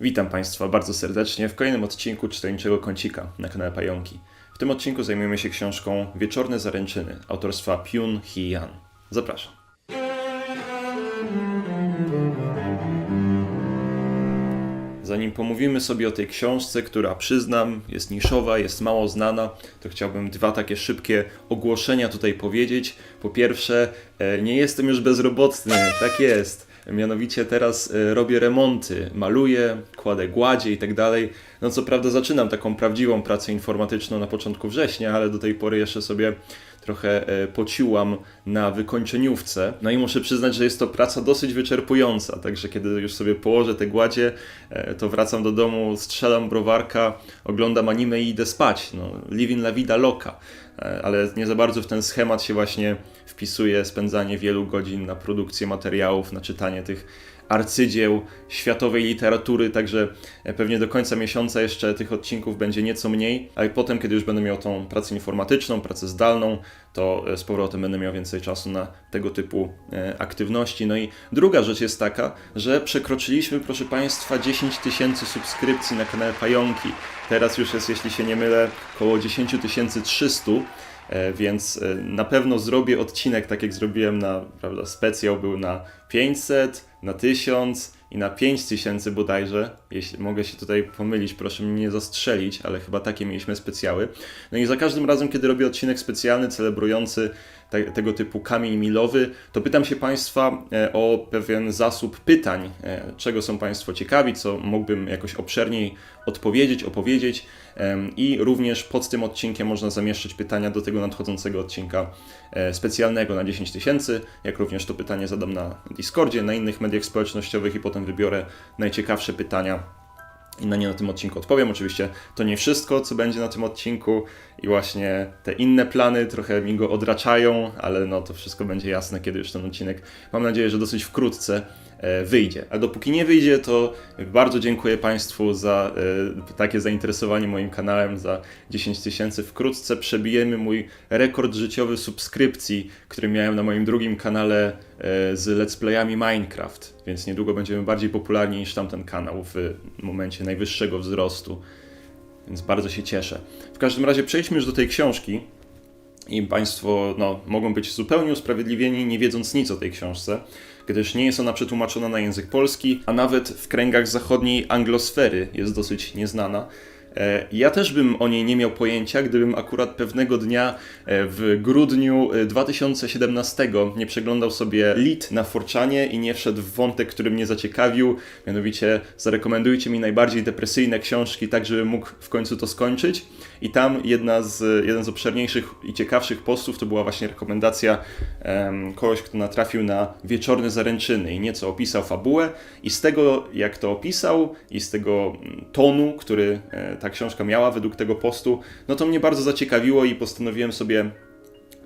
Witam Państwa bardzo serdecznie w kolejnym odcinku Czytelniczego Kącika na kanale Pająki. W tym odcinku zajmujemy się książką Wieczorne Zaręczyny autorstwa Pyun Hee Yan. Zapraszam. Zanim pomówimy sobie o tej książce, która przyznam jest niszowa, jest mało znana, to chciałbym dwa takie szybkie ogłoszenia tutaj powiedzieć. Po pierwsze, e, nie jestem już bezrobotny, tak jest. Mianowicie teraz e, robię remonty, maluję, kładę gładzie i tak dalej. No co prawda zaczynam taką prawdziwą pracę informatyczną na początku września, ale do tej pory jeszcze sobie trochę e, pociłam na wykończeniówce. No i muszę przyznać, że jest to praca dosyć wyczerpująca, także kiedy już sobie położę te gładzie, e, to wracam do domu, strzelam browarka, oglądam anime i idę spać. No, living la vida loca. E, Ale nie za bardzo w ten schemat się właśnie wpisuje spędzanie wielu godzin na produkcję materiałów, na czytanie tych arcydzieł światowej literatury, także e, pewnie do końca miesiąca jeszcze tych odcinków będzie nieco mniej, ale potem, kiedy już będę miał tą pracę informatyczną, pracę zdalną, to e, z powrotem będę miał więcej czasu na tego typu e, aktywności. No i druga rzecz jest taka, że przekroczyliśmy, proszę Państwa, 10 tysięcy subskrypcji na kanale Pająki. Teraz już jest, jeśli się nie mylę, około 10 300. E, Więc na pewno zrobię odcinek, tak jak zrobiłem na, prawda, specjał był na 500, na 1000 i na 5000 bodajże. Jeśli mogę się tutaj pomylić, proszę mnie nie zastrzelić, ale chyba takie mieliśmy specjały. No i za każdym razem, kiedy robię odcinek specjalny celebrujący te, tego typu kamień milowy, to pytam się Państwa e, o pewien zasób pytań, e, czego są Państwo ciekawi, co mógłbym jakoś obszerniej odpowiedzieć, opowiedzieć i również pod tym odcinkiem można zamieszczać pytania do tego nadchodzącego odcinka e, specjalnego na 10 tysięcy, jak również to pytanie zadam na Discordzie, na innych mediach społecznościowych i potem wybiorę najciekawsze pytania i na nie na tym odcinku odpowiem. Oczywiście to nie wszystko, co będzie na tym odcinku i właśnie te inne plany trochę mi go odraczają, ale no to wszystko będzie jasne, kiedy już ten odcinek, mam nadzieję, że dosyć wkrótce wyjdzie. A dopóki nie wyjdzie, to bardzo dziękuję Państwu za e, takie zainteresowanie moim kanałem, za 10 tysięcy. Wkrótce przebijemy mój rekord życiowy subskrypcji, który miałem na moim drugim kanale e, z let's playami Minecraft, więc niedługo będziemy bardziej popularni niż tamten kanał w momencie najwyższego wzrostu, więc bardzo się cieszę. W każdym razie przejdźmy już do tej książki i Państwo no, mogą być zupełnie usprawiedliwieni, nie wiedząc nic o tej książce, gdyż nie jest ona przetłumaczona na język polski, a nawet w kręgach zachodniej anglosfery jest dosyć nieznana. E, Ja też bym o niej nie miał pojęcia, gdybym akurat pewnego dnia e, w grudniu e, 2017 nie przeglądał sobie lit na Forczanie i nie wszedł w wątek, który mnie zaciekawił, mianowicie zarekomendujcie mi najbardziej depresyjne książki, tak żebym mógł w końcu to skończyć. I tam jedna z, jeden z obszerniejszych i ciekawszych postów to była właśnie rekomendacja em, kogoś, kto natrafił na wieczorne zaręczyny i nieco opisał fabułę. I z tego, jak to opisał, i z tego mm, tonu, który e, książka miała według tego postu, no to mnie bardzo zaciekawiło i postanowiłem sobie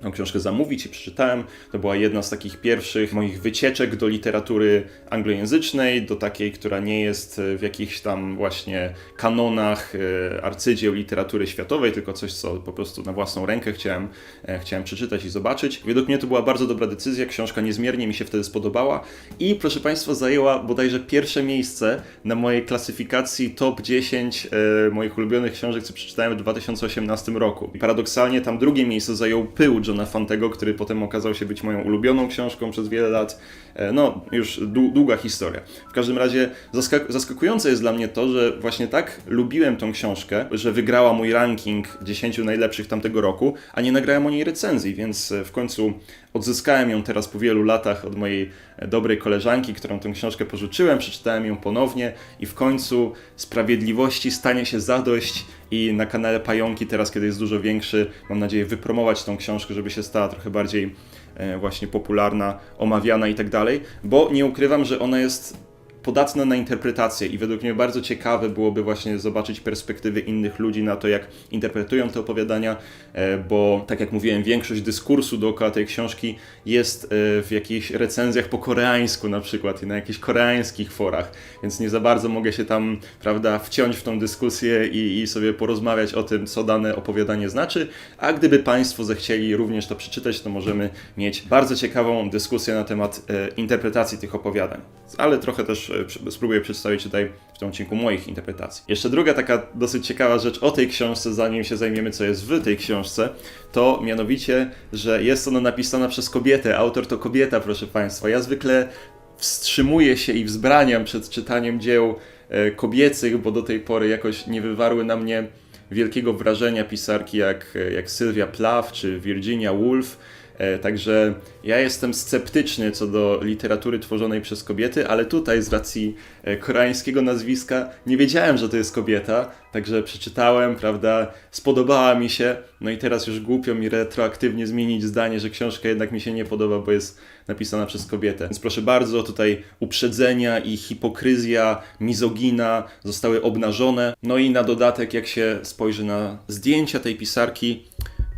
tą książkę zamówić i przeczytałem. To była jedna z takich pierwszych moich wycieczek do literatury anglojęzycznej, do takiej, która nie jest w jakichś tam właśnie kanonach e, arcydzieł literatury światowej, tylko coś, co po prostu na własną rękę chciałem, e, chciałem przeczytać i zobaczyć. Według mnie to była bardzo dobra decyzja, książka niezmiernie mi się wtedy spodobała i proszę Państwa zajęła bodajże pierwsze miejsce na mojej klasyfikacji top 10 e, moich ulubionych książek, co przeczytałem w 2018 roku. I paradoksalnie tam drugie miejsce zajął Pył Johna Fantego, który potem okazał się być moją ulubioną książką przez wiele lat. E, No, już dłu- długa historia. W każdym razie zaskak- zaskakujące jest dla mnie to, że właśnie tak lubiłem tą książkę, że wygrała mój ranking 10 najlepszych tamtego roku, a nie nagrałem o niej recenzji, więc e, w końcu odzyskałem ją teraz po wielu latach od mojej e, dobrej koleżanki, którą tę książkę pożyczyłem, przeczytałem ją ponownie i w końcu sprawiedliwości stanie się zadość i na kanale Pająki teraz, kiedy jest dużo większy, mam nadzieję wypromować tą książkę, żeby się stała trochę bardziej e, właśnie popularna, omawiana i tak dalej, bo nie ukrywam, że ona jest podatna na interpretację i według mnie bardzo ciekawe byłoby właśnie zobaczyć perspektywy innych ludzi na to, jak interpretują te opowiadania, e, bo tak jak mówiłem, większość dyskursu dookoła tej książki jest e, w jakichś recenzjach po koreańsku na przykład i na jakichś koreańskich forach, więc nie za bardzo mogę się tam, prawda, wciąć w tą dyskusję i, i sobie porozmawiać o tym, co dane opowiadanie znaczy, a gdyby Państwo zechcieli również to przeczytać, to możemy mieć bardzo ciekawą dyskusję na temat e, interpretacji tych opowiadań, ale trochę też spróbuję przedstawić tutaj w tym odcinku moich interpretacji. Jeszcze druga taka dosyć ciekawa rzecz o tej książce, zanim się zajmiemy, co jest w tej książce, to mianowicie, że jest ona napisana przez kobietę. Autor to kobieta, proszę Państwa. Ja zwykle wstrzymuję się i wzbraniam przed czytaniem dzieł e, kobiecych, bo do tej pory jakoś nie wywarły na mnie wielkiego wrażenia pisarki jak, jak Sylwia Plath czy Virginia Woolf. E, Także ja jestem sceptyczny co do literatury tworzonej przez kobiety, ale tutaj z racji e, koreańskiego nazwiska nie wiedziałem, że to jest kobieta, także przeczytałem, prawda, spodobała mi się, no i teraz już głupio mi retroaktywnie zmienić zdanie, że książka jednak mi się nie podoba, bo jest napisana przez kobietę. Więc proszę bardzo, tutaj uprzedzenia i hipokryzja, mizogina zostały obnażone. No i na dodatek, jak się spojrzy na zdjęcia tej pisarki,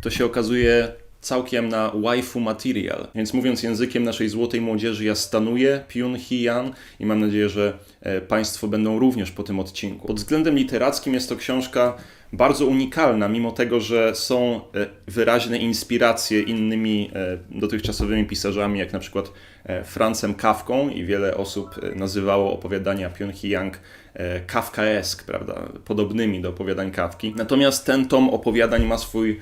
to się okazuje całkiem na waifu material. Więc mówiąc językiem naszej złotej młodzieży, ja stanuję Pyun Hee-yan i mam nadzieję, że e, Państwo będą również po tym odcinku. Pod względem literackim jest to książka bardzo unikalna, mimo tego, że są e, wyraźne inspiracje innymi e, dotychczasowymi pisarzami, jak na przykład e, Francem Kafką i wiele osób nazywało opowiadania e, kafkaesk, prawda, podobnymi do opowiadań Kawki. Natomiast ten tom opowiadań ma swój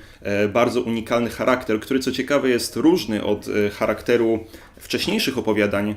bardzo unikalny charakter, który co ciekawe jest różny od charakteru wcześniejszych opowiadań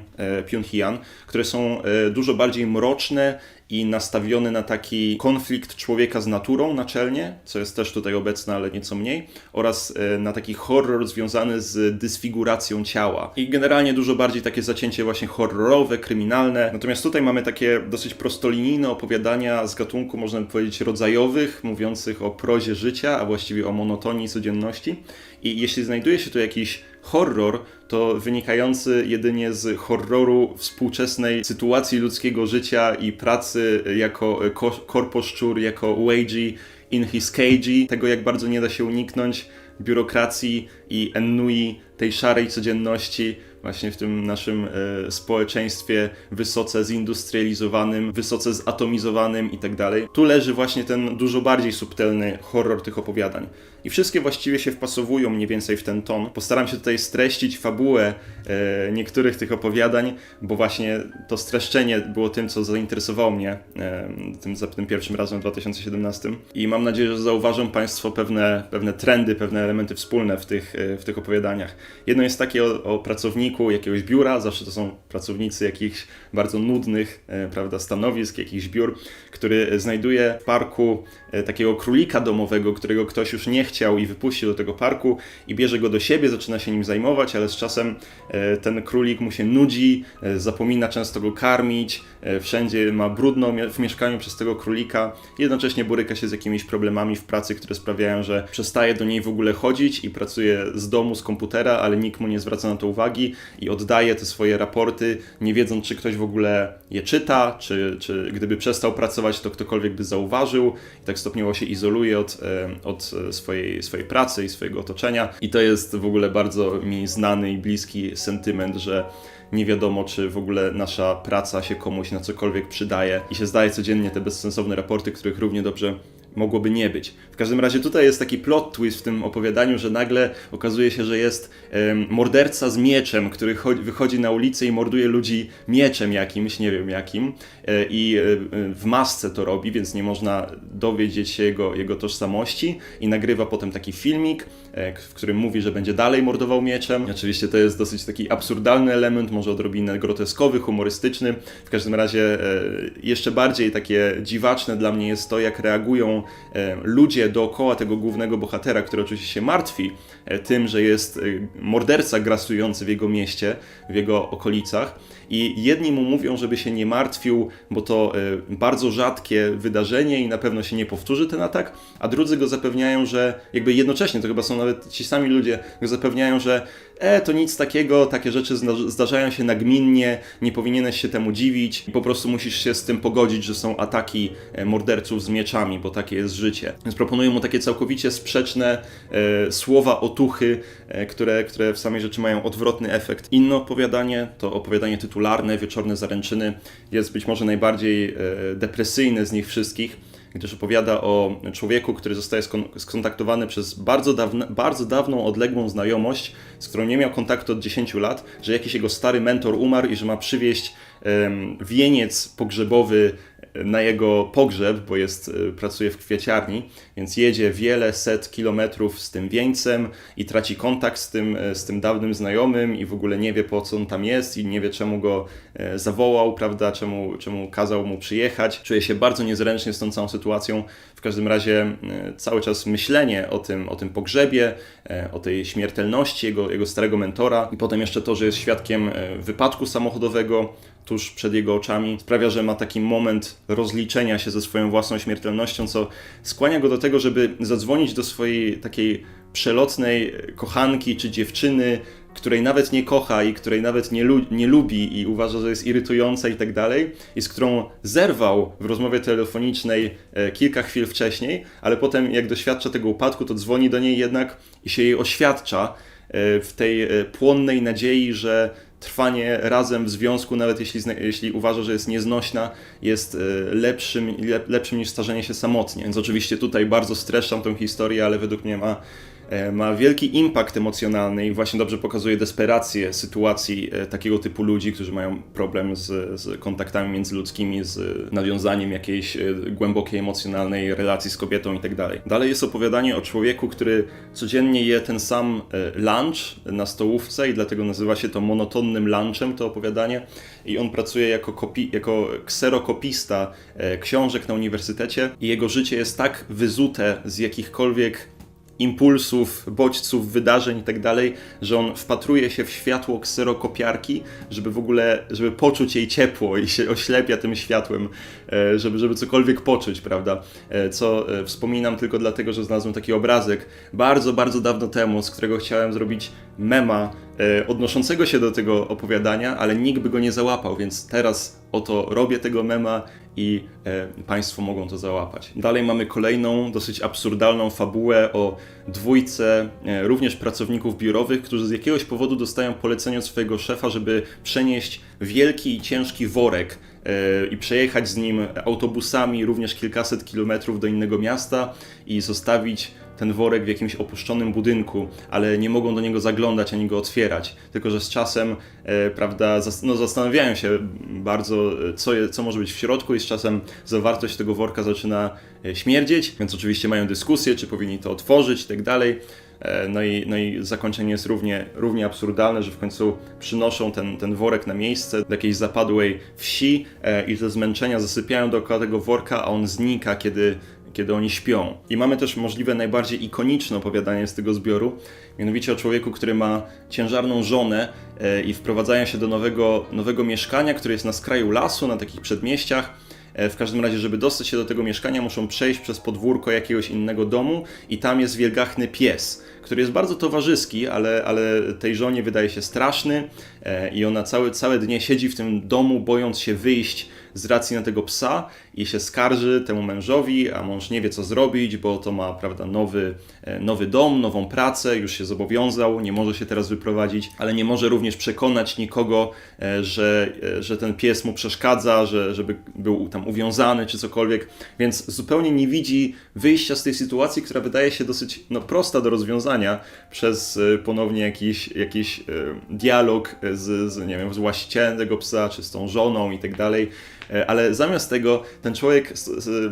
Hee-yan, które są dużo bardziej mroczne i nastawione na taki konflikt człowieka z naturą naczelnie, co jest też tutaj obecne, ale nieco mniej, oraz e, na taki horror związany z dysfiguracją ciała. I generalnie dużo bardziej takie zacięcie właśnie horrorowe, kryminalne. Natomiast tutaj mamy takie dosyć prostolinijne opowiadania z gatunku, można by powiedzieć, rodzajowych, mówiących o prozie życia, a właściwie o monotonii codzienności. I jeśli znajduje się tu jakiś horror, to wynikający jedynie z horroru współczesnej sytuacji ludzkiego życia i pracy jako ko- korposzczur, jako wagey in his cagey, tego jak bardzo nie da się uniknąć biurokracji i ennui tej szarej codzienności właśnie w tym naszym e, społeczeństwie wysoce zindustrializowanym, wysoce zatomizowanym i tak. Tu leży właśnie ten dużo bardziej subtelny horror tych opowiadań. I wszystkie właściwie się wpasowują mniej więcej w ten ton. Postaram się tutaj streścić fabułę e, niektórych tych opowiadań, bo właśnie to streszczenie było tym, co zainteresowało mnie e, tym, za tym pierwszym razem w 2017. I mam nadzieję, że zauważą Państwo pewne, pewne trendy, pewne elementy wspólne w tych, e, w tych opowiadaniach. Jedno jest takie o, o pracowniku jakiegoś biura, zawsze to są pracownicy jakichś bardzo nudnych, e, prawda, stanowisk, jakichś biur, który znajduje w parku e, takiego królika domowego, którego ktoś już nie chciał i wypuścił do tego parku i bierze go do siebie, zaczyna się nim zajmować, ale z czasem e, ten królik mu się nudzi, e, zapomina często go karmić, e, wszędzie ma brudno w mieszkaniu przez tego królika, jednocześnie boryka się z jakimiś problemami w pracy, które sprawiają, że przestaje do niej w ogóle chodzić i pracuje z domu, z komputera, ale nikt mu nie zwraca na to uwagi i oddaje te swoje raporty, nie wiedząc, czy ktoś w ogóle je czyta, czy, czy gdyby przestał pracować, to ktokolwiek by zauważył. I tak stopniowo się izoluje od, od e, swojej, swojej pracy i swojego otoczenia. I to jest w ogóle bardzo mi znany i bliski sentyment, że nie wiadomo, czy w ogóle nasza praca się komuś na cokolwiek przydaje i się zdaje codziennie te bezsensowne raporty, których równie dobrze mogłoby nie być. W każdym razie tutaj jest taki plot twist w tym opowiadaniu, że nagle okazuje się, że jest em, morderca z mieczem, który cho- wychodzi na ulicę i morduje ludzi mieczem jakimś, nie wiem jakim, e, i e, w masce to robi, więc nie można dowiedzieć się jego, jego tożsamości i nagrywa potem taki filmik, e, w którym mówi, że będzie dalej mordował mieczem. Oczywiście to jest dosyć taki absurdalny element, może odrobinę groteskowy, humorystyczny. W każdym razie jeszcze bardziej takie dziwaczne dla mnie jest to, jak reagują ludzie dookoła tego głównego bohatera, który oczywiście się martwi e, tym, że jest e, morderca grasujący w jego mieście, w jego okolicach. I jedni mu mówią, żeby się nie martwił, bo to e, bardzo rzadkie wydarzenie i na pewno się nie powtórzy ten atak, a drudzy go zapewniają, że jakby jednocześnie, to chyba są nawet ci sami ludzie, go zapewniają, że e, to nic takiego, takie rzeczy zdarzają się nagminnie, nie powinieneś się temu dziwić, po prostu musisz się z tym pogodzić, że są ataki e, morderców z mieczami, bo takie jest życie. Więc proponują mu takie całkowicie sprzeczne e, słowa otuchy, e, które, które w samej rzeczy mają odwrotny efekt. Inne opowiadanie, to opowiadanie tytularne, Wieczorne Zaręczyny, jest być może najbardziej e, depresyjne z nich wszystkich. gdyż opowiada o człowieku, który zostaje skon- skontaktowany przez bardzo, dawne, bardzo dawną, odległą znajomość, z którą nie miał kontaktu od 10 lat, że jakiś jego stary mentor umarł i że ma przywieźć wieniec pogrzebowy na jego pogrzeb, bo jest, y, pracuje w kwieciarni, więc jedzie wiele set kilometrów z tym wieńcem i traci kontakt z tym, y, z tym dawnym znajomym i w ogóle nie wie po co on tam jest i nie wie czemu go e, zawołał, prawda, czemu, czemu kazał mu przyjechać. Czuje się bardzo niezręcznie z tą całą sytuacją. W każdym razie cały czas myślenie o tym, o tym pogrzebie, o tej śmiertelności jego, jego starego mentora i potem jeszcze to, że jest świadkiem wypadku samochodowego, tuż przed jego oczami, sprawia, że ma taki moment rozliczenia się ze swoją własną śmiertelnością, co skłania go do tego, żeby zadzwonić do swojej takiej przelotnej kochanki czy dziewczyny, której nawet nie kocha i której nawet nie, lu- nie lubi i uważa, że jest irytująca i tak dalej, i z którą zerwał w rozmowie telefonicznej e, kilka chwil wcześniej, ale potem jak doświadcza tego upadku, to dzwoni do niej jednak i się jej oświadcza e, w tej e, płonnej nadziei, że trwanie razem w związku, nawet jeśli, jeśli uważa, że jest nieznośna, jest e, lepszym, lep- lepszym niż starzenie się samotnie. Więc oczywiście tutaj bardzo streszczam tą historię, ale według mnie ma, ma wielki impact emocjonalny i właśnie dobrze pokazuje desperację sytuacji e, takiego typu ludzi, którzy mają problem z, z kontaktami międzyludzkimi, z nawiązaniem jakiejś e, głębokiej emocjonalnej relacji z kobietą i tak dalej. Jest opowiadanie o człowieku, który codziennie je ten sam e, lunch na stołówce i dlatego nazywa się to monotonnym lunchem, to opowiadanie. I on pracuje jako, kopi- jako kserokopista e, książek na uniwersytecie i jego życie jest tak wyzute z jakichkolwiek impulsów, bodźców, wydarzeń i tak dalej, że on wpatruje się w światło kserokopiarki, żeby w ogóle, żeby poczuć jej ciepło i się oślepia tym światłem, żeby, żeby cokolwiek poczuć, prawda? E, Co e, wspominam tylko dlatego, że znalazłem taki obrazek bardzo, bardzo dawno temu, z którego chciałem zrobić mema e, odnoszącego się do tego opowiadania, ale nikt by go nie załapał, więc teraz oto robię tego mema i e, Państwo mogą to załapać. Dalej mamy kolejną, dosyć absurdalną fabułę o dwójce e, również pracowników biurowych, którzy z jakiegoś powodu dostają polecenie od swojego szefa, żeby przenieść wielki i ciężki worek e, i przejechać z nim autobusami również kilkaset kilometrów do innego miasta i zostawić ten worek w jakimś opuszczonym budynku, ale nie mogą do niego zaglądać ani go otwierać. Tylko, że z czasem, e, prawda, zas- no, zastanawiają się bardzo, e, co, je, co może być w środku, i z czasem zawartość tego worka zaczyna e, śmierdzieć, więc oczywiście mają dyskusję, czy powinni to otworzyć i tak dalej. E, No i, no i zakończenie jest równie, równie absurdalne, że w końcu przynoszą ten, ten worek na miejsce do jakiejś zapadłej wsi e, i ze zmęczenia zasypiają dookoła tego worka, a on znika, kiedy, kiedy oni śpią. I mamy też możliwe najbardziej ikoniczne opowiadanie z tego zbioru, mianowicie o człowieku, który ma ciężarną żonę e, i wprowadzają się do nowego, nowego mieszkania, które jest na skraju lasu, na takich przedmieściach. E, W każdym razie, żeby dostać się do tego mieszkania, muszą przejść przez podwórko jakiegoś innego domu i tam jest wielgachny pies, który jest bardzo towarzyski, ale, ale tej żonie wydaje się straszny e, i ona całe, całe dnie siedzi w tym domu, bojąc się wyjść z racji na tego psa i się skarży temu mężowi, a mąż nie wie co zrobić, bo to ma, prawda, nowy, e, nowy dom, nową pracę, już się zobowiązał, nie może się teraz wyprowadzić, ale nie może również przekonać nikogo, e, że, że ten pies mu przeszkadza, że, żeby był tam uwiązany czy cokolwiek, więc zupełnie nie widzi wyjścia z tej sytuacji, która wydaje się dosyć no, prosta do rozwiązania przez e, ponownie jakiś, jakiś e, dialog z, z, nie wiem, z właścicielem tego psa, czy z tą żoną i tak dalej. E, Ale zamiast tego ten człowiek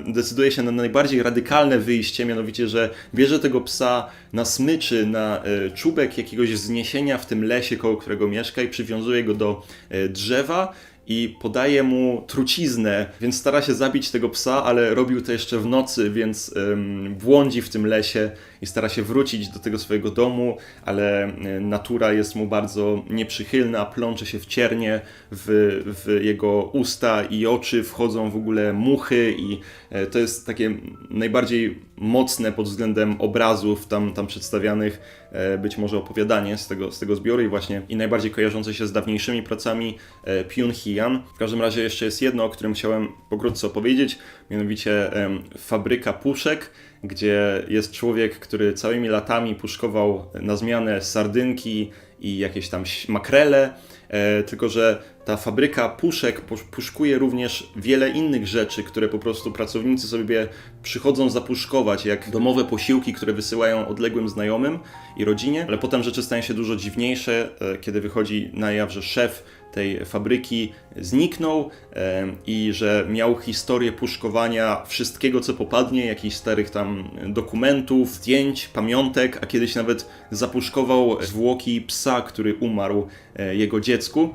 decyduje się na najbardziej radykalne wyjście, mianowicie, że bierze tego psa na smyczy, na e, czubek jakiegoś wzniesienia w tym lesie, koło którego mieszka i przywiązuje go do e, drzewa i podaje mu truciznę, więc stara się zabić tego psa, ale robił to jeszcze w nocy, więc em, błądzi w tym lesie i stara się wrócić do tego swojego domu, ale e, natura jest mu bardzo nieprzychylna, plącze się w ciernie, w, w jego usta i oczy wchodzą w ogóle muchy i e, to jest takie najbardziej mocne pod względem obrazów tam, tam przedstawianych, e, być może opowiadanie z tego, z tego zbioru i właśnie i najbardziej kojarzące się z dawniejszymi pracami Pyun Hee-yan. W każdym razie jeszcze jest jedno, o którym chciałem pokrótce opowiedzieć, mianowicie fabryka puszek, gdzie jest człowiek, który całymi latami puszkował na zmianę sardynki i jakieś tam makrele, e, tylko że ta fabryka puszek pusz- puszkuje również wiele innych rzeczy, które po prostu pracownicy sobie przychodzą zapuszkować, jak domowe posiłki, które wysyłają odległym znajomym i rodzinie, ale potem rzeczy stają się dużo dziwniejsze, e, kiedy wychodzi na jaw, że szef tej fabryki zniknął i że miał historię puszkowania wszystkiego, co popadnie, jakichś starych tam dokumentów, zdjęć, pamiątek, a kiedyś nawet zapuszkował zwłoki psa, który umarł e, jego dziecku.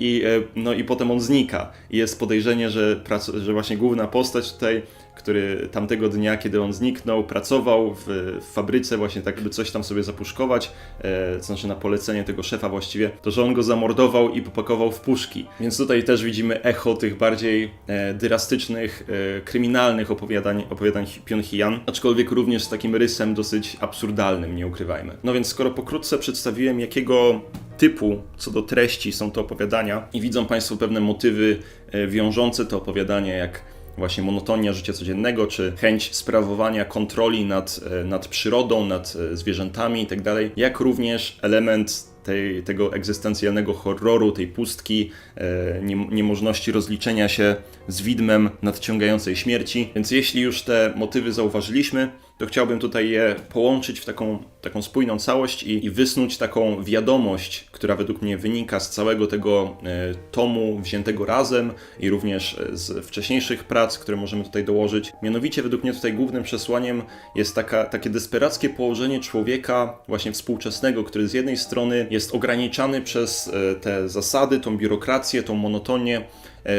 I, e, no i potem on znika. I jest podejrzenie, że, prac- że właśnie główna postać tutaj, który tamtego dnia, kiedy on zniknął, pracował w, w fabryce właśnie tak, by coś tam sobie zapuszkować, e, to znaczy na polecenie tego szefa właściwie, to że on go zamordował i popakował w puszki. Więc tutaj też widzimy echo tych bardziej e, e, kryminalnych opowiadań, opowiadań Pjonhian, aczkolwiek również z takim rysem dosyć absurdalnym, nie ukrywajmy. No więc skoro pokrótce przedstawiłem, jakiego typu co do treści są to opowiadania i widzą Państwo pewne motywy e, wiążące te opowiadania, jak właśnie monotonia życia codziennego, czy chęć sprawowania kontroli nad, e, nad przyrodą, nad e, zwierzętami itd., jak również element tej, tego egzystencjalnego horroru, tej pustki, e, nie, niemożności rozliczenia się z widmem nadciągającej śmierci. Więc jeśli już te motywy zauważyliśmy, to chciałbym tutaj je połączyć w taką, taką spójną całość i, i wysnuć taką wiadomość, która według mnie wynika z całego tego e, tomu wziętego razem i również e, z wcześniejszych prac, które możemy tutaj dołożyć. Mianowicie według mnie tutaj głównym przesłaniem jest taka, takie desperackie położenie człowieka właśnie współczesnego, który z jednej strony jest ograniczany przez e, te zasady, tą biurokrację, tą monotonię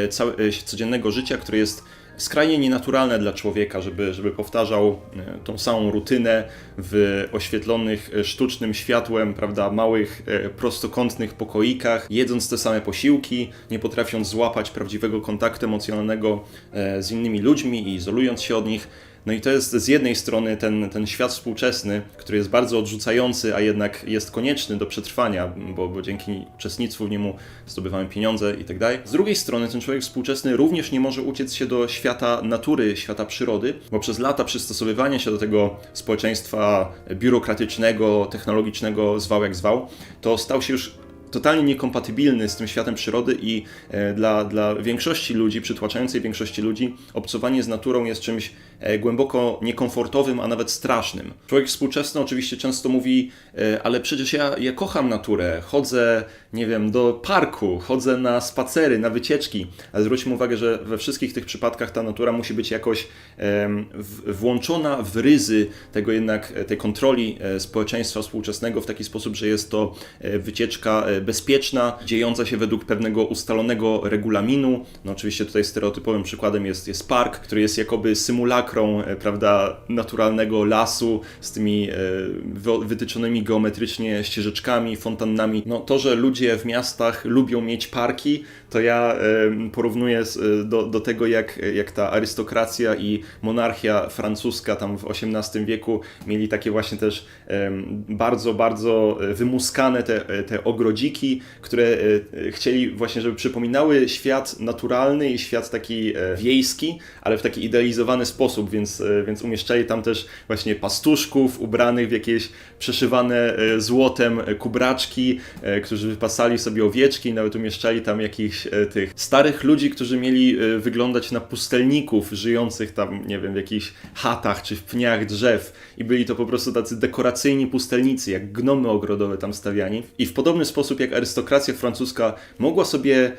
całe, e, codziennego życia, które jest skrajnie nienaturalne dla człowieka, żeby, żeby powtarzał e, tą samą rutynę w oświetlonych e, sztucznym światłem, prawda, małych, e, prostokątnych pokoikach, jedząc te same posiłki, nie potrafiąc złapać prawdziwego kontaktu emocjonalnego e, z innymi ludźmi i izolując się od nich. No i to jest z jednej strony ten, ten świat współczesny, który jest bardzo odrzucający, a jednak jest konieczny do przetrwania, bo, bo dzięki uczestnictwu w niemu zdobywamy pieniądze i tak dalej. Z drugiej strony ten człowiek współczesny również nie może uciec się do świata natury, świata przyrody, bo przez lata przystosowywania się do tego społeczeństwa biurokratycznego, technologicznego, zwał jak zwał, to stał się już totalnie niekompatybilny z tym światem przyrody i e, dla, dla większości ludzi, przytłaczającej większości ludzi, obcowanie z naturą jest czymś głęboko niekomfortowym, a nawet strasznym. Człowiek współczesny oczywiście często mówi, e, ale przecież ja, ja kocham naturę, chodzę, nie wiem, do parku, chodzę na spacery, na wycieczki, ale zwróćmy uwagę, że we wszystkich tych przypadkach ta natura musi być jakoś włączona w ryzy tego jednak, e, tej kontroli e, społeczeństwa współczesnego w taki sposób, że jest to e, wycieczka e, bezpieczna, dziejąca się według pewnego ustalonego regulaminu. No oczywiście tutaj stereotypowym przykładem jest, jest park, który jest jakoby symulakrą, e, prawda, naturalnego lasu z tymi e, wy- wytyczonymi geometrycznie ścieżeczkami, fontannami. No to, że ludzie w miastach lubią mieć parki, to ja e, porównuję do, do tego, jak, jak ta arystokracja i monarchia francuska tam w XVIII wieku mieli takie właśnie też bardzo, bardzo wymuskane te, te ogrodziki, które chcieli właśnie, żeby przypominały świat naturalny i świat taki wiejski, ale w taki idealizowany sposób, więc, e, więc umieszczali tam też właśnie pastuszków ubranych w jakieś przeszywane e, złotem e, kubraczki, którzy wypasali sobie owieczki, nawet umieszczali tam jakichś tych starych ludzi, którzy mieli wyglądać na pustelników żyjących tam, nie wiem, w jakichś chatach czy w pniach drzew i byli to po prostu tacy dekoracyjni pustelnicy, jak gnomy ogrodowe tam stawiani. I w podobny sposób jak arystokracja francuska mogła sobie,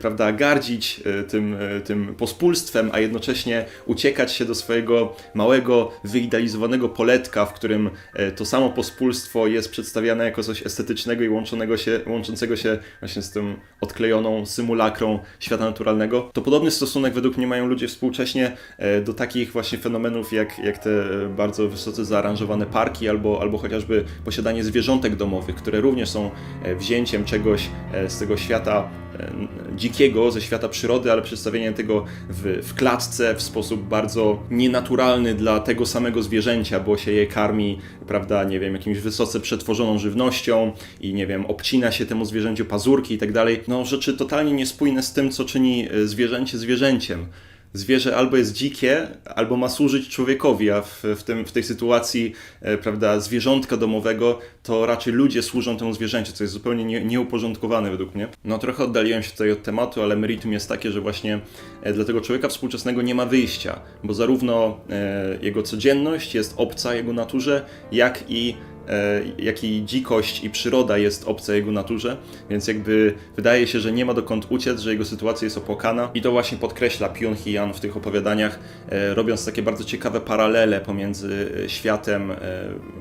prawda, gardzić tym, tym pospólstwem, a jednocześnie uciekać się do swojego małego, wyidealizowanego poletka, w którym e, to samo pospólstwo jest przedstawiane jako coś estetycznego i łączonego się, łączącego się właśnie z tym odklejoną symulakrą świata naturalnego. To podobny stosunek według mnie mają ludzie współcześnie e, do takich właśnie fenomenów jak, jak te e, bardzo wysoce zaaranżowane parki albo, albo chociażby posiadanie zwierzątek domowych, które również są wzięciem czegoś z tego świata dzikiego, ze świata przyrody, ale przedstawienie tego w, w klatce w sposób bardzo nienaturalny dla tego samego zwierzęcia, bo się je karmi, prawda, nie wiem, jakimś wysoce przetworzoną żywnością i nie wiem, obcina się temu zwierzęciu pazurki i tak dalej. No rzeczy totalnie niespójne z tym, co czyni e, zwierzęcie zwierzęciem. Zwierzę albo jest dzikie, albo ma służyć człowiekowi, a w, w, tym, w tej sytuacji, e, prawda, zwierzątka domowego, to raczej ludzie służą temu zwierzęciu, co jest zupełnie nie, nieuporządkowane według mnie. No trochę oddaliłem się tutaj od tematu, ale meritum jest takie, że właśnie e, dla tego człowieka współczesnego nie ma wyjścia, bo zarówno e, jego codzienność jest obca jego naturze, jak i jak i dzikość i przyroda jest obca jego naturze, więc jakby wydaje się, że nie ma dokąd uciec, że jego sytuacja jest opłakana. I to właśnie podkreśla Pyun Hee-yan w tych opowiadaniach, e, robiąc takie bardzo ciekawe paralele pomiędzy e, światem e,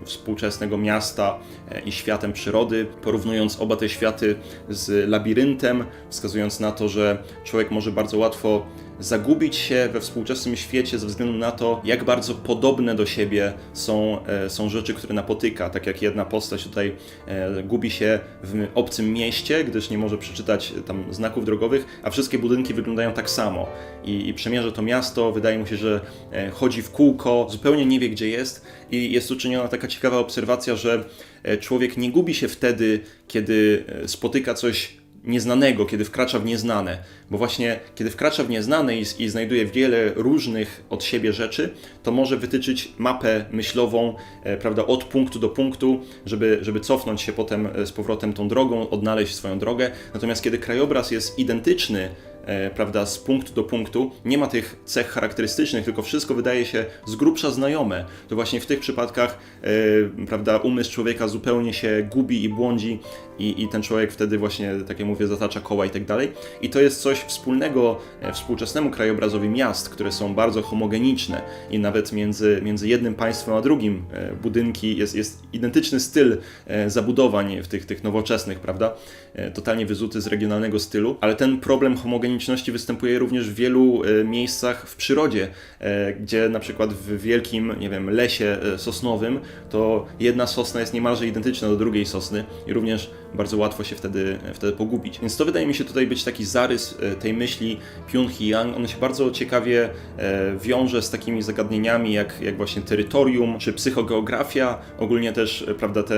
współczesnego miasta e, i światem przyrody, porównując oba te światy z labiryntem, wskazując na to, że człowiek może bardzo łatwo zagubić się we współczesnym świecie ze względu na to, jak bardzo podobne do siebie są, e, są rzeczy, które napotyka. Tak jak jedna postać tutaj e, gubi się w obcym mieście, gdyż nie może przeczytać e, tam znaków drogowych, a wszystkie budynki wyglądają tak samo. I, i przemierza to miasto, wydaje mu się, że chodzi w kółko, zupełnie nie wie, gdzie jest. I jest uczyniona taka ciekawa obserwacja, że człowiek nie gubi się wtedy, kiedy spotyka coś nieznanego, kiedy wkracza w nieznane. Bo właśnie kiedy wkracza w nieznane i, i znajduje wiele różnych od siebie rzeczy, to może wytyczyć mapę myślową, e, prawda, od punktu do punktu, żeby, żeby cofnąć się potem e, z powrotem tą drogą, odnaleźć swoją drogę. Natomiast kiedy krajobraz jest identyczny, prawda, z punktu do punktu, nie ma tych cech charakterystycznych, tylko wszystko wydaje się z grubsza znajome, to właśnie w tych przypadkach, e, prawda, umysł człowieka zupełnie się gubi i błądzi i, i ten człowiek wtedy właśnie, tak jak mówię, zatacza koła i tak dalej. I to jest coś wspólnego e, współczesnemu krajobrazowi miast, które są bardzo homogeniczne i nawet między, między jednym państwem a drugim e, budynki jest, jest identyczny styl e, zabudowań w tych, tych nowoczesnych, prawda? E, Totalnie wyzuty z regionalnego stylu, ale ten problem występuje również w wielu e, miejscach w przyrodzie, e, gdzie na przykład w wielkim, nie wiem, lesie e, sosnowym, to jedna sosna jest niemalże identyczna do drugiej sosny i również bardzo łatwo się wtedy, wtedy pogubić. Więc to wydaje mi się tutaj być taki zarys tej myśli Pyun Hee-yang. On się bardzo ciekawie wiąże z takimi zagadnieniami jak, jak właśnie terytorium czy psychogeografia. Ogólnie też, prawda, te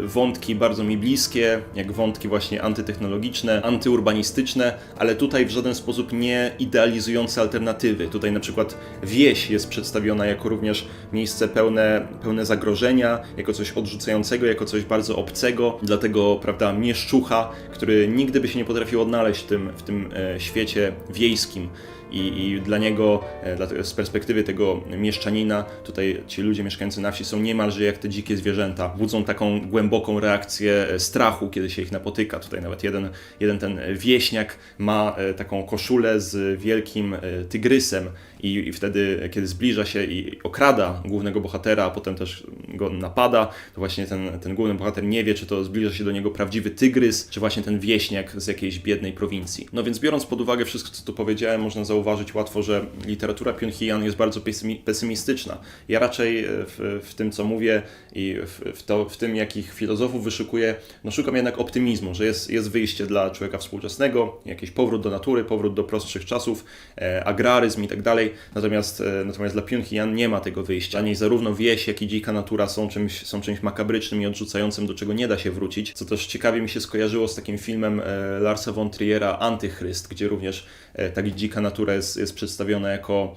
wątki bardzo mi bliskie, jak wątki właśnie antytechnologiczne, antyurbanistyczne, ale tutaj w żaden sposób nie idealizujące alternatywy. Tutaj na przykład wieś jest przedstawiona jako również miejsce pełne, pełne zagrożenia, jako coś odrzucającego, jako coś bardzo obcego, dlatego, prawda, mieszczucha, który nigdy by się nie potrafił odnaleźć w tym, w tym e, świecie wiejskim. I, I dla niego, e, z perspektywy tego mieszczanina, tutaj ci ludzie mieszkający na wsi są niemalże jak te dzikie zwierzęta. Budzą taką głęboką reakcję e, strachu, kiedy się ich napotyka. Tutaj nawet jeden, jeden ten wieśniak ma e, taką koszulę z wielkim tygrysem i, i wtedy, kiedy zbliża się i okrada głównego bohatera, a potem też go napada, to właśnie ten, ten główny bohater nie wie, czy to zbliża się do niego prawdziwy tygrys, czy właśnie ten wieśniak z jakiejś biednej prowincji. No więc biorąc pod uwagę wszystko, co tu powiedziałem, można zauważyć łatwo, że literatura Pyun Hee-yan jest bardzo pesymi- pesymistyczna. Ja raczej e, w, w tym, co mówię i w, w, to, w tym, jakich filozofów wyszukuję, no szukam jednak optymizmu, że jest, jest wyjście dla człowieka współczesnego, jakiś powrót do natury, powrót do prostszych czasów, e, agraryzm i tak dalej. Natomiast, e, natomiast dla Pyun Hee-yan nie ma tego wyjścia. Ani zarówno wieś, jak i dzika natura są czymś, są czymś makabrycznym i odrzucającym, do czego nie da się wrócić. Co też ciekawie mi się skojarzyło z takim filmem e, Larsa von Triera Antychryst, gdzie również e, ta dzika natura jest, jest przedstawiona jako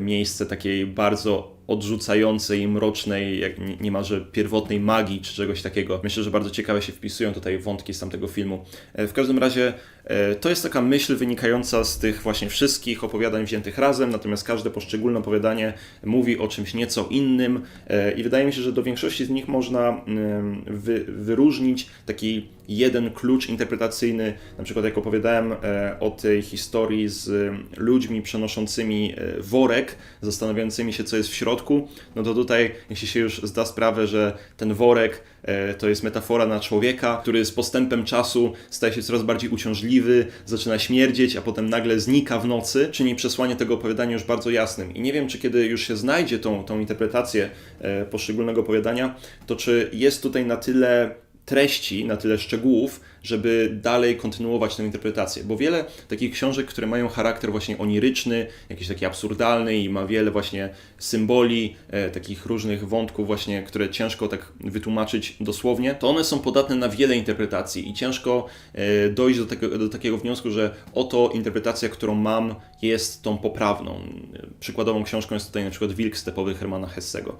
miejsce takiej bardzo odrzucającej mrocznej, jak nie- niemalże pierwotnej magii czy czegoś takiego. Myślę, że bardzo ciekawe się wpisują tutaj wątki z tamtego filmu. E, W każdym razie e, to jest taka myśl wynikająca z tych właśnie wszystkich opowiadań wziętych razem, natomiast każde poszczególne opowiadanie mówi o czymś nieco innym e, i wydaje mi się, że do większości z nich można wy, wyróżnić taki jeden klucz interpretacyjny, na przykład jak opowiadałem o tej historii z ludźmi przenoszącymi worek, zastanawiającymi się, co jest w środku, no to tutaj, jeśli się już zda sprawę, że ten worek e, to jest metafora na człowieka, który z postępem czasu staje się coraz bardziej uciążliwy, zaczyna śmierdzieć, a potem nagle znika w nocy, czyni przesłanie tego opowiadania już bardzo jasnym. I nie wiem, czy kiedy już się znajdzie tą, tą interpretację e, poszczególnego opowiadania, to czy jest tutaj na tyle treści, na tyle szczegółów, żeby dalej kontynuować tę interpretację, bo wiele takich książek, które mają charakter właśnie oniryczny, jakiś taki absurdalny i ma wiele właśnie symboli, e, takich różnych wątków właśnie, które ciężko tak wytłumaczyć dosłownie, to one są podatne na wiele interpretacji i ciężko e, dojść do, tego, do takiego wniosku, że oto interpretacja, którą mam jest tą poprawną. Przykładową książką jest tutaj na przykład Wilk stepowy Hermana Hessego.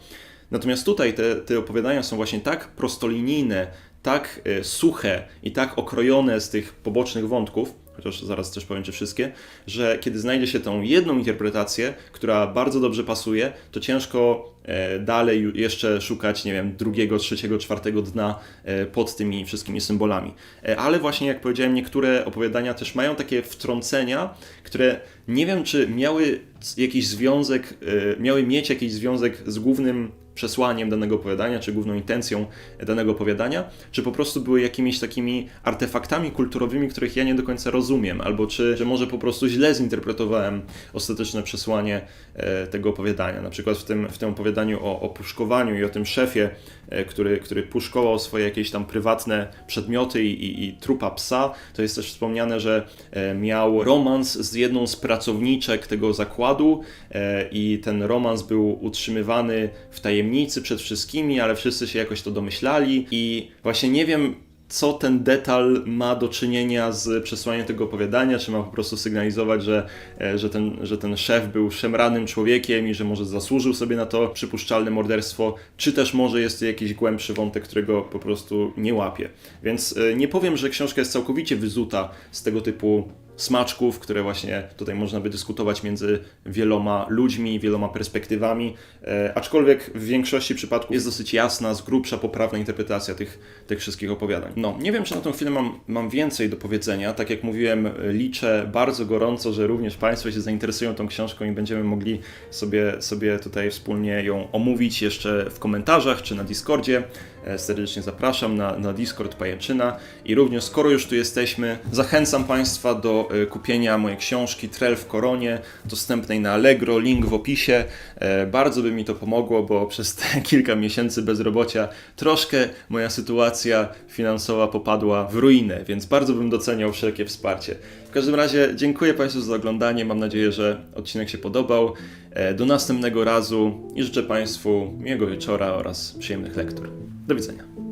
Natomiast tutaj te, te opowiadania są właśnie tak prostolinijne, tak e, suche i tak okrojone z tych pobocznych wątków, chociaż zaraz też powiem, czy wszystkie, że kiedy znajdzie się tą jedną interpretację, która bardzo dobrze pasuje, to ciężko e, dalej jeszcze szukać, nie wiem, drugiego, trzeciego, czwartego dna e, pod tymi wszystkimi symbolami. Ale właśnie, jak powiedziałem, niektóre opowiadania też mają takie wtrącenia, które nie wiem, czy miały jakiś związek, miały mieć jakiś związek z głównym przesłaniem danego opowiadania, czy główną intencją danego opowiadania, czy po prostu były jakimiś takimi artefaktami kulturowymi, których ja nie do końca rozumiem, albo czy że może po prostu źle zinterpretowałem ostateczne przesłanie e, tego opowiadania. Na przykład w tym, w tym opowiadaniu o, o puszkowaniu i o tym szefie, e, który, który puszkował swoje jakieś tam prywatne przedmioty i, i, i trupa psa, to jest też wspomniane, że e, miał romans z jedną z pracowniczek tego zakładu e, i ten romans był utrzymywany w tajemnicy przed wszystkimi, ale wszyscy się jakoś to domyślali i właśnie nie wiem, co ten detal ma do czynienia z przesłaniem tego opowiadania, czy ma po prostu sygnalizować, że, e, że, ten, że ten szef był szemranym człowiekiem i że może zasłużył sobie na to przypuszczalne morderstwo, czy też może jest to jakiś głębszy wątek, którego po prostu nie łapie. Więc e, nie powiem, że książka jest całkowicie wyzuta z tego typu smaczków, które właśnie tutaj można by dyskutować między wieloma ludźmi, wieloma perspektywami, e, aczkolwiek w większości przypadków jest dosyć jasna, z grubsza poprawna interpretacja tych, tych wszystkich opowiadań. No, nie wiem, czy na tą chwilę mam, mam więcej do powiedzenia. Tak jak mówiłem, liczę bardzo gorąco, że również Państwo się zainteresują tą książką i będziemy mogli sobie, sobie tutaj wspólnie ją omówić jeszcze w komentarzach czy na Discordzie. E, Serdecznie zapraszam na, na Discord Pajęczyna i również skoro już tu jesteśmy, zachęcam Państwa do e, kupienia mojej książki Trel w Koronie, dostępnej na Allegro, link w opisie. E, Bardzo by mi to pomogło, bo przez te kilka miesięcy bezrobocia troszkę moja sytuacja finansowa popadła w ruinę, więc bardzo bym doceniał wszelkie wsparcie. W każdym razie dziękuję Państwu za oglądanie, mam nadzieję, że odcinek się podobał. E, Do następnego razu i życzę Państwu miłego wieczora oraz przyjemnych lektur. Do widzenia.